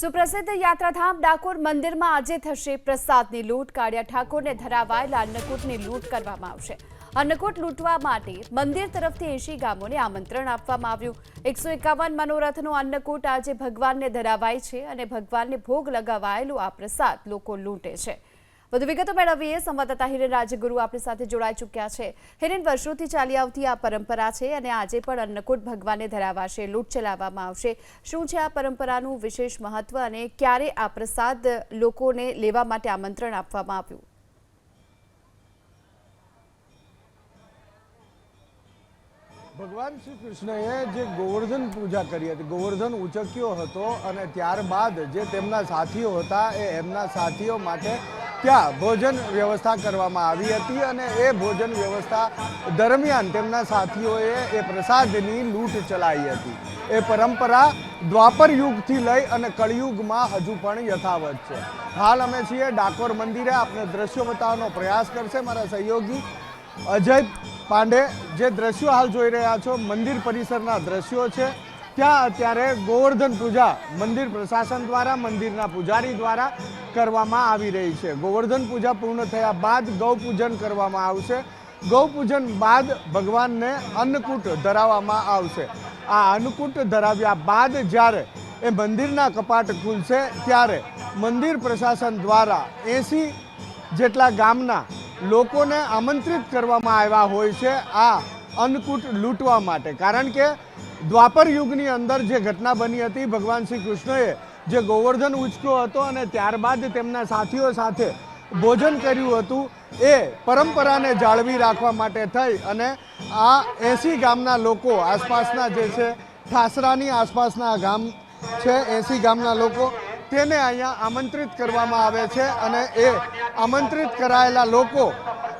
સુપ્રસિદ્ધ યાત્રાધામ ડાકોર મંદિરમાં આજે થશે પ્રસાદની લૂંટ. કાળિયા ઠાકોરને ધરાવાયેલા અન્નકૂટની લૂંટ કરવામાં આવશે. અન્નકૂટ લૂંટવા માટે મંદિર તરફથી એશી ગામોને આમંત્રણ આપવામાં આવ્યું. એકસો એકાવન મનોરથનો અન્નકૂટ આજે ભગવાનને ધરાવાય છે અને ભગવાનને ભોગ લગાવાયેલો આ પ્રસાદ લોકો લૂંટે છે. વધુ વિગતો મેળવીએ. સંવાદદાતા હિરેન રાજગુરુ આપણી સાથે જોડાઈ ચૂક્યા છે. હિરેન, વર્ષોથી ચાલી આવતી આ પરંપરા છે અને આજે પણ અન્નકૂટ ભગવાને ધરાવાશે, લૂંટ ચલાવવામાં આવશે. શું છે આ પરંપરાનું વિશેષ મહત્વ અને ક્યારે આ પ્રસાદ લોકોને લેવા માટે આમંત્રણ આપવામાં આવ્યું? ભગવાન શ્રી કૃષ્ણએ જે ગોવર્ધન પૂજા કરી હતી, ગોવર્ધન ઉચક્યો હતો અને ત્યારબાદ જે તેમના સાથીઓ હતા એ એમના સાથીઓ માટે ત્યાં ભોજન વ્યવસ્થા કરવામાં આવી હતી અને એ ભોજન વ્યવસ્થા દરમિયાન તેમના સાથીઓએ એ પ્રસાદની લૂંટ ચલાવી હતી. એ પરંપરા દ્વાપર યુગથી લઈ અને કળિયુગમાં હજુ પણ યથાવત છે. હાલ અમે છીએ ડાકોર મંદિરે. આપણે દ્રશ્યો બતાવવાનો પ્રયાસ કરશે મારા સહયોગી અજય પાંડે. જે દ્રશ્યો હાલ જોઈ રહ્યા છો, મંદિર પરિસરના દ્રશ્યો છે. ત્યાં અત્યારે ગોવર્ધન પૂજા, મંદિર પ્રશાસન દ્વારા, મંદિરના પૂજારી દ્વારા કરવામાં આવી રહી છે. ગોવર્ધન પૂજા પૂર્ણ થયા બાદ ગૌ પૂજન કરવામાં આવશે. ગૌ પૂજન બાદ ભગવાનને અન્નકૂટ ધરાવવામાં આવશે. આ અન્નકૂટ ધરાવ્યા બાદ જ્યારે એ મંદિરના કપાટ ખુલશે, ત્યારે મંદિર પ્રશાસન દ્વારા એસી જેટલા ગામના લોકોને આમંત્રિત કરવામાં આવ્યા હોય છે આ અન્નકૂટ લૂંટવા માટે. કારણ કે દ્વાપર યુગની અંદર જે ઘટના બની હતી, ભગવાન શ્રી કૃષ્ણએ જે ગોવર્ધન ઉચક્યો હતો અને ત્યારબાદ તેમના સાથીઓ સાથે ભોજન કર્યું હતું, એ પરંપરાને જાળવી રાખવા માટે થઈ અને આ એસી ગામના લોકો આસપાસના જે છે, ઠાસરાની આસપાસના ગામ છે, એસી ગામના લોકો, તેને અહીંયા આમંત્રિત કરવામાં આવે છે અને એ આમંત્રિત કરાયેલા લોકો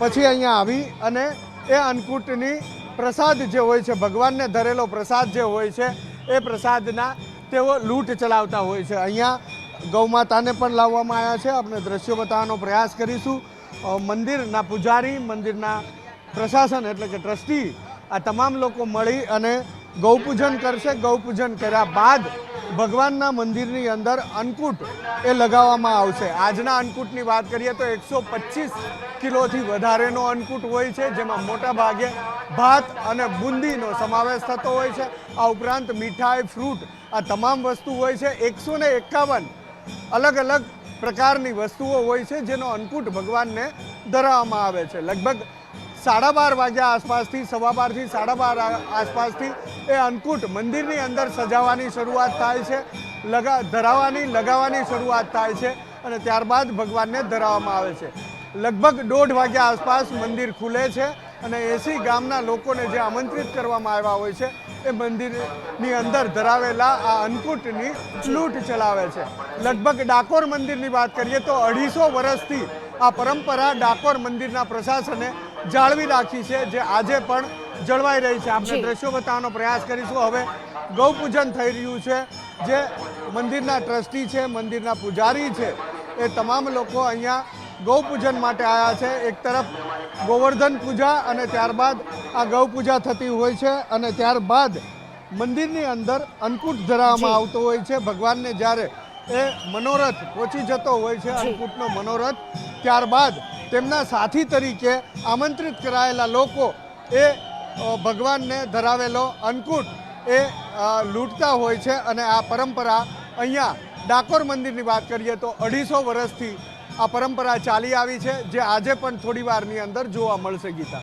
પછી અહીંયા આવી અને એ અન્નકૂટની પ્રસાદ જે હોય છે, ભગવાનને ધરેલો પ્રસાદ જે હોય છે, એ પ્રસાદના તેઓ લૂંટ ચલાવતા હોય છે. અહીંયા ગૌમાતાને પણ લાવવામાં આવ્યા છે. આપણે દ્રશ્યો બતાવવાનો પ્રયાસ કરીશું. મંદિરના પૂજારી, મંદિરના પ્રશાસન એટલે કે ટ્રસ્ટી આ તમામ લોકો મળી અને ગૌપૂજન કરશે. ગૌપૂજન કર્યા બાદ ભગવાનના મંદિરની અંદર અન્નકૂટ એ લગાવવામાં આવશે. આજના અન્નકૂટની વાત કરીએ તો એકસો પચીસ કિલોથી વધારેનો અન્નકૂટ હોય છે, જેમાં મોટા ભાગે ભાત અને બુંદીનો સમાવેશ થતો હોય છે. આ ઉપરાંત મીઠાઈ, ફ્રૂટ, આ તમામ વસ્તુ હોય છે. એકસો એકાવન અલગ અલગ પ્રકારની વસ્તુઓ હોય છે, જેનો અન્નકૂટ ભગવાનને ધરાવવામાં આવે છે. લગભગ સાડા બાર વાગ્યા આસપાસથી, સવા બારથી સાડા બાર આસપાસથી એ અન્નકૂટ મંદિરની અંદર સજાવવાની શરૂઆત થાય છે, લગા, ધરાવવાની, લગાવવાની શરૂઆત થાય છે અને ત્યારબાદ ભગવાનને ધરાવવામાં આવે છે. લગભગ દોઢ વાગ્યા આસપાસ મંદિર ખુલે છે અને એસી ગામના લોકોને જે આમંત્રિત કરવામાં આવ્યા હોય છે, એ મંદિરની અંદર ધરાવેલા આ અન્નકૂટની લૂંટ ચલાવે છે. લગભગ ડાકોર મંદિરની વાત કરીએ તો અઢીસો વર્ષથી આ પરંપરા ડાકોર મંદિરના પ્રશાસને જાળવી રાખી છે, જે આજે પણ જળવાઈ રહી છે. આપણે દ્રશ્યો બતાવવાનો પ્રયાસ કરીશું. હવે ગૌ પૂજન થઈ રહ્યું છે. જે મંદિરના ટ્રસ્ટી છે મંદિરના પૂજારી છે એ તમામ લોકો અહીંયા ગૌ પૂજન માટે આવ્યા છે. એક તરફ ગોવર્ધન પૂજા અને ત્યારબાદ આ ગૌ પૂજા થતી હોય છે અને ત્યારબાદ મંદિરની અંદર અન્નકૂટ ધરાવવામાં આવતો હોય છે. ભગવાનને જ્યારે એ મનોરથ પહોંચી જતો હોય છે. અન્નકૂટનો મનોરથ ત્યારબાદ તેમના સાથી તરીકે આમંત્રિત કરાયેલા લોકો એ ભગવાનને ધરાવેલો અન્નકૂટ એ લૂંટતા હોય છે અને આ પરંપરા અહીંયા ડાકોર મંદિરની વાત કરીએ તો અઢીસો વર્ષથી આ પરંપરા ચાલી આવી છે, જે આજે પણ થોડી વારની અંદર જોવા મળશે ગીતા.